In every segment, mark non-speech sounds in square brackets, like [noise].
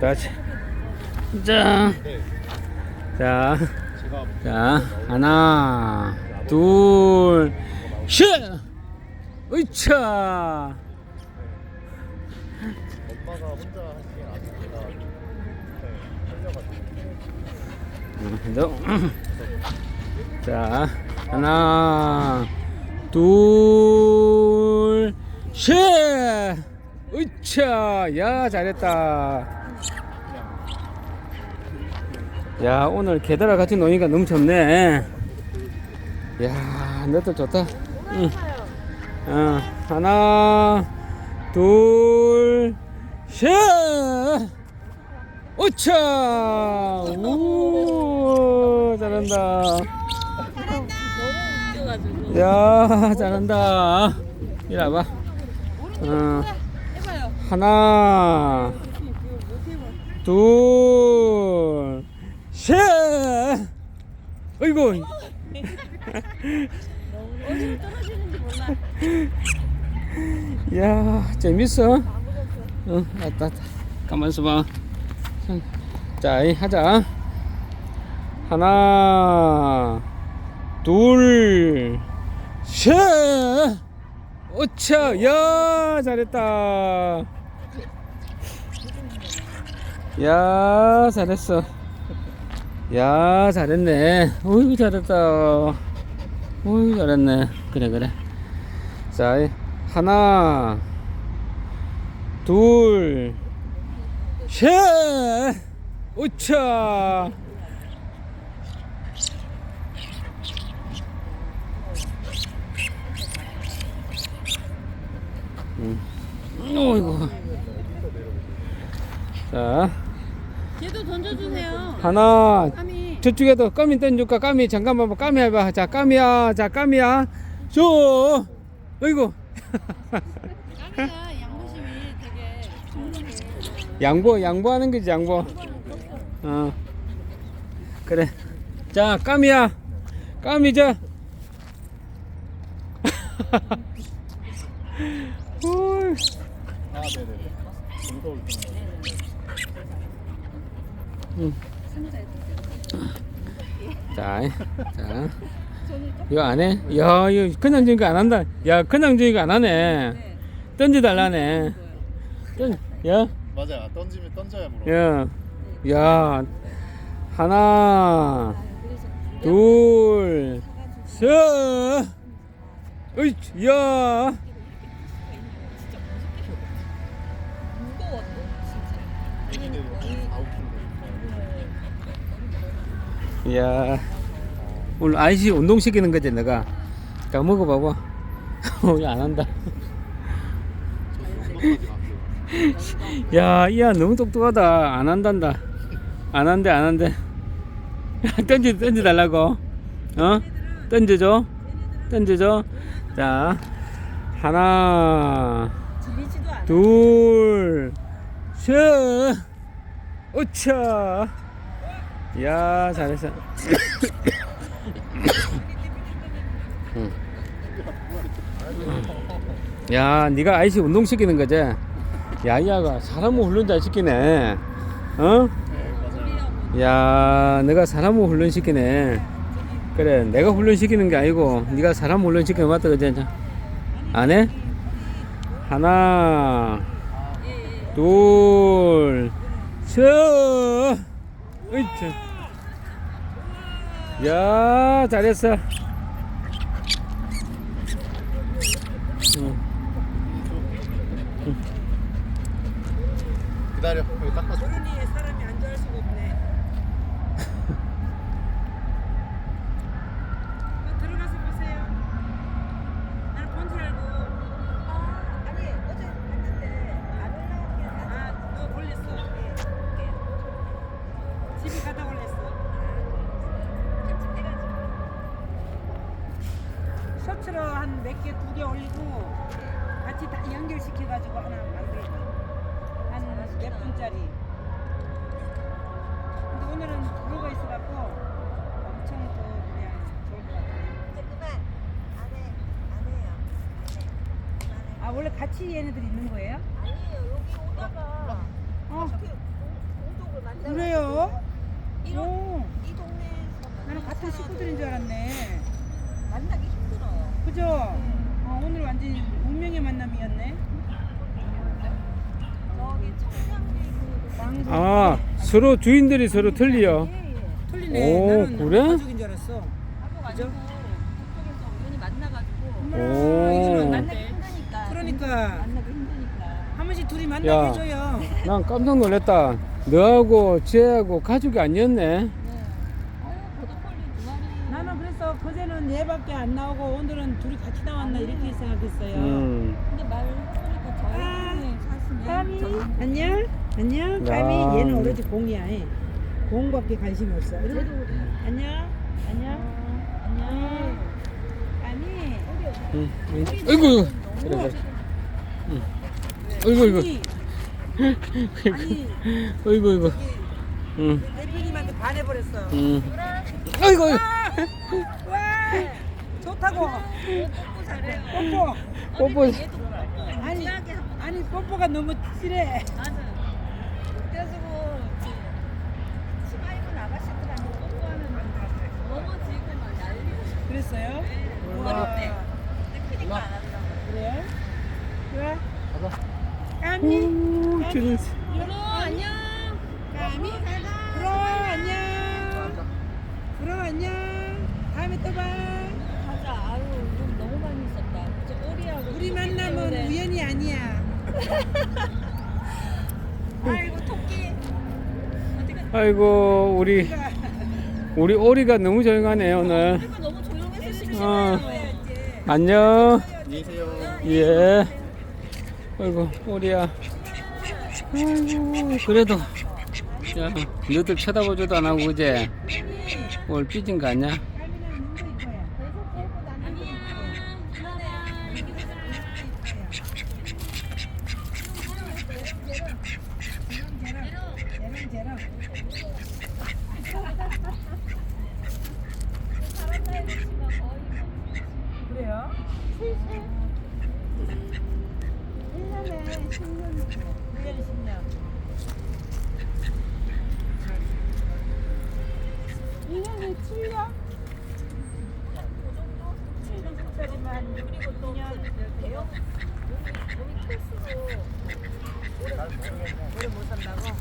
다시. 자, 자, 자, 하나, 둘, 셋! 으차! 자, 하나, 둘, 셋! 으차! 야, 잘했다. 야, 오늘 개들아 같이 노니까 너무 좋네. 야, 너도 좋다. 응. 어, 하나, 둘, 셋! 으차! 우, 잘한다. 야, 잘한다. 이리 와봐. 어, 하나, 둘, 셋! 어이구. [laughs] 야, 재밌어. 응, 왔다, 왔다. 가만 있어봐. 자, 이 하자. 하나, 둘, 셋! 오차, 야, 잘했다. 야, 잘했어. 야, 잘했네. 어이구, 잘했다. 어이구, 잘했네. 그래, 그래. 자, 이 하나, 둘, 셋! 오차! 음. 어이구. 자. 하나, 까미. 저쪽에도 까미 던줄까? 까미, 잠깐만, 봐. 까미 해봐. 자, 까미야. 자, 까미야. 줘! 어이구. 까미가 양보심이 되게. 양보, 양보하는 거지, 양보. 어. 그래. 자, 까미야. 까미, 저. [laughs] 헐. 아 네네네 즐거울 텐데 자, 자. 이거 안 해? 야, 이거 주니까 안 한다. 야, 주니까 안 하네. 던져달라네. 던, 야, 맞아요 던지면 던져야 물어 야, 야. 하나, 둘, 셋. 으이, 야. 애기들 아웃 야. 오늘 아이씨 운동시키는 거지, 내가. 자, 먹어봐봐. [laughs] 어, 안 한다. [laughs] 야, 이야 너무 똑똑하다. 안 한단다. 안 한대, 안 한대. [laughs] 던지, 던지 달라고. 어? 던져줘. 던져줘. 자, 하나, 들리지도 않아. 둘, 셋. 으차. 야, 잘했어. 응. 야, 네가 아이씨 운동 시키는 거지? 야, 이아가 사람을 훈련 잘 시키네. 어? 야, 내가 사람을 훈련 시키네. 그래, 내가 훈련 시키는 게 아니고 네가 사람 훈련 시키는 거 맞다 그지? 안 해? 하나, 둘, 셋. 야, 잘했어. 2짜리 근데 오늘은 불어가 있어갖고 엄청 또 그냥 좋을 것 같아요 이제 그만 안 해. 안 해요. 아 원래 같이 얘네들이 있는 거예요? 아니에요. 여기 오다가 어 이렇게 공- 공족을 만나요? 그래요? 이런 오 이 동네에서 나는 만난 같은 식구들인 줄 알았네 만나기 힘들어요. 그죠? 네. 어, 오늘 완전 운명의 만남이었네 아 서로 주인들이 서로 틀려. 틀리네. 오, 나는 그래? 가족인 줄 알았어. 그죠? 가지고 그쪽에서 우연히 만나가지고 오. 그러니까 만나기 힘드니까. 한 번씩 둘이 만나게 야. 해줘요. 난 깜짝 놀랐다. 너하고 쟤하고 가족이 아니었네. 나는 그래서 그제는 얘밖에 안 나오고 오늘은 둘이 같이 나왔나 이렇게 생각했어요. 음. 근데 말 까미 안녕 안녕 야. 까미 얘는 오로지 공이야 얘. 공밖에 관심이 없어 우리 안녕 안녕 안녕 까미 응. 응. 아이고 그래 그래. 응. 아이고 [laughs] 이거. 아니 아이고 이거. 응. 대표님한테 반해버렸어 응. 아이고. 아이고. 와 좋다고 뽀뽀 잘해요. 뽀뽀 뽀뽀. 아니 아니 뽀뽀가 너무 칠해 맞아요. 그래가지고 치마 입은 아가씨들한테 뽀뽀하면 넘어지고 막 난리가 그랬어요? 어릴 때. 근데 크니까 안 한다고. 그래요? 그래 가자. 까미 오, 저는 유로 안녕. 까미 그럼 안녕 그럼 안녕 다음에 또 봐 가자. 아유 좀 너무 많이 있었다. 우리 만남은. 우연이 아니야 아이고 토끼. 어디 갔 아이고 우리 우리 오리가 너무 조용하네 오늘. 우리가 너무 조용해서 어. 심심해요. 안녕. 안녕히 계세요. 예. 아이고 오리야. 아이고 그래도 야 너들 쳐다보지도 안 하고 그제 오늘 삐진 거 아니야? 까미는 눈도 이뻐요 쟤랑 쟤랑 그래요? 1년에 10년 1년에 10년 1년에 7년? 7년짜리만 그리고 또 2년 대형 몸이 클수록 오래 못 산다고?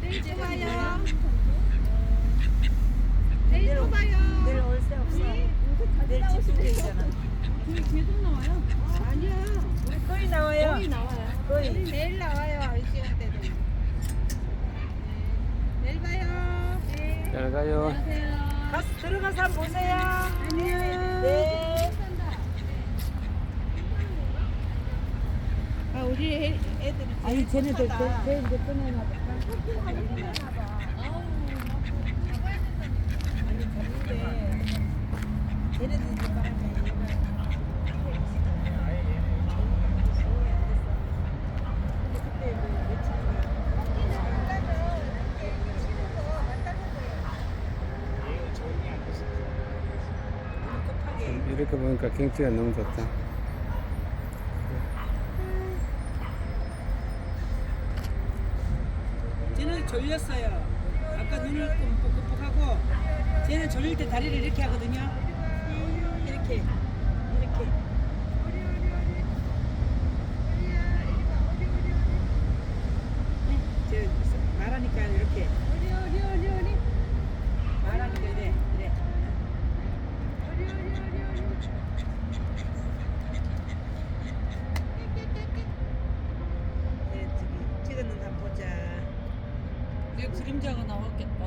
내일 또 봐요. 내일 또 봐요 내일 올새 없어 내일 집중되잖아 계속 나와요. 아니야 우리 거의 나와요 거의 나와요. 거의 내일 나와요. 이 시간대도. 내일 봐요. 네. 잘. 가서 들어가서 한번 보세요 안녕 네 아 우리 애, 애들이 아니 쟤네들 쟤 이제 끊어놔 봐 쟤네들 이제 말하면 이렇게 보니까 경치가 너무 좋다. 쟤는 졸렸어요. 아까 눈을 끔뻑끔뻑하고 쟤는 졸릴 때 다리를 이렇게 하거든요. 이렇게. 쟤 말하니까 이렇게. 말하니까 이래 이래. 네, 저기 찍었는 거 한번 보자. 내 그림자가 나왔겠다.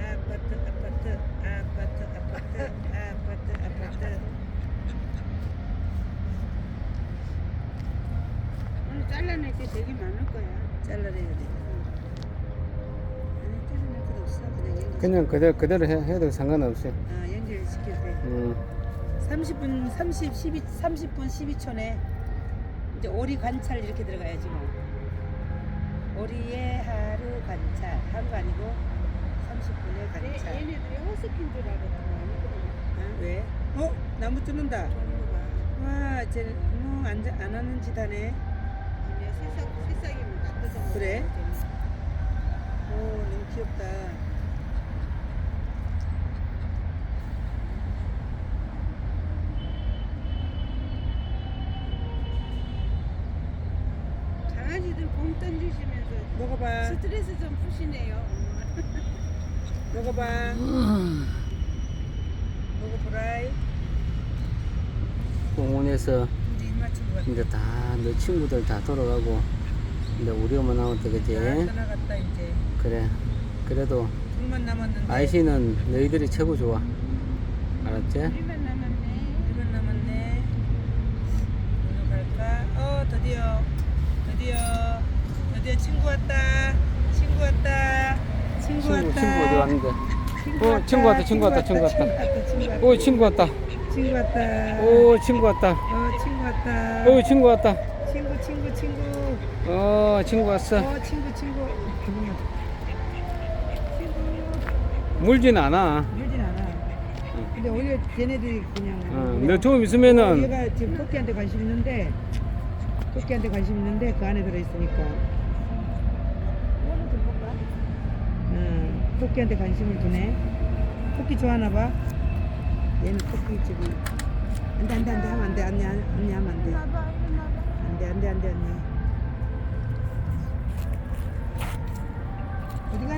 아파트 아파트 아파트 아파트 아파트 아파트 오늘 잘라낼 게 되게 많을 거야 잘라내야 돼 아니 잘라낼 것 없어 그냥 연결 그냥 그대로 그대로 해, 해도 상관없어요. 아 연결 시킬 때 음. 30분 30 12 30분 12초네 이제 오리 관찰 이렇게 들어가야지 뭐 오리의 하루 관찰 하루가 아니고 30분의 관찰 얘네들이 허스키인 줄 알았더니 아, 왜? 어? 나무 뜯는다. 와, 쟤, 어, 안, 자- 안 하는 짓 하네. 새싹 새싹이면 다 뜯어 먹어. 그래? 오 너무 귀엽다. 강아지들 봄 던지시면서 먹어봐. 스트레스 좀 푸시네요. [laughs] 먹어봐. 먹어보라이. 공원에서. 이제 다 너 친구들 다 돌아가고 이제 우리만 남았다 그지? 다 떠나갔다 이제. 그래 그래도 둘만 남았는데. 아이씨는 너희들이 최고 좋아 알았지? 우리만 남았네. 둘만 남았네. 어디로 갈까? 어 드디어 드디어 드디어 친구 왔다. 친구 왔다. 친구, 친구 왔다. 친구 어디 왔는데? 친구 어, 친구 왔다, 친구 왔다, 친구 왔다. 친구 왔다. 오 친구 왔다 친구 왔다. 오 친구 왔다 어 친구 왔다. 오 친구 왔다 친구 친구 친구. 어 친구 왔어 어 친구 친구. 그만. 물진 않아 물진 않아. 근데 오히려 걔네들이 그냥. 어, 너좀 있으면은 얘가 지금 토끼한테 관심 있는데 토끼한테 관심 있는데 그 안에 들어 있으니까. 뭐를 들어볼까? 응. 토끼한테 관심을 두네. 토끼 좋아하나 봐. 얘는 코끼리집은 안돼 안돼 안돼 하면 안돼. 안돼 안돼 하면 안돼. 안돼 안돼 안돼 안돼 어디 가니?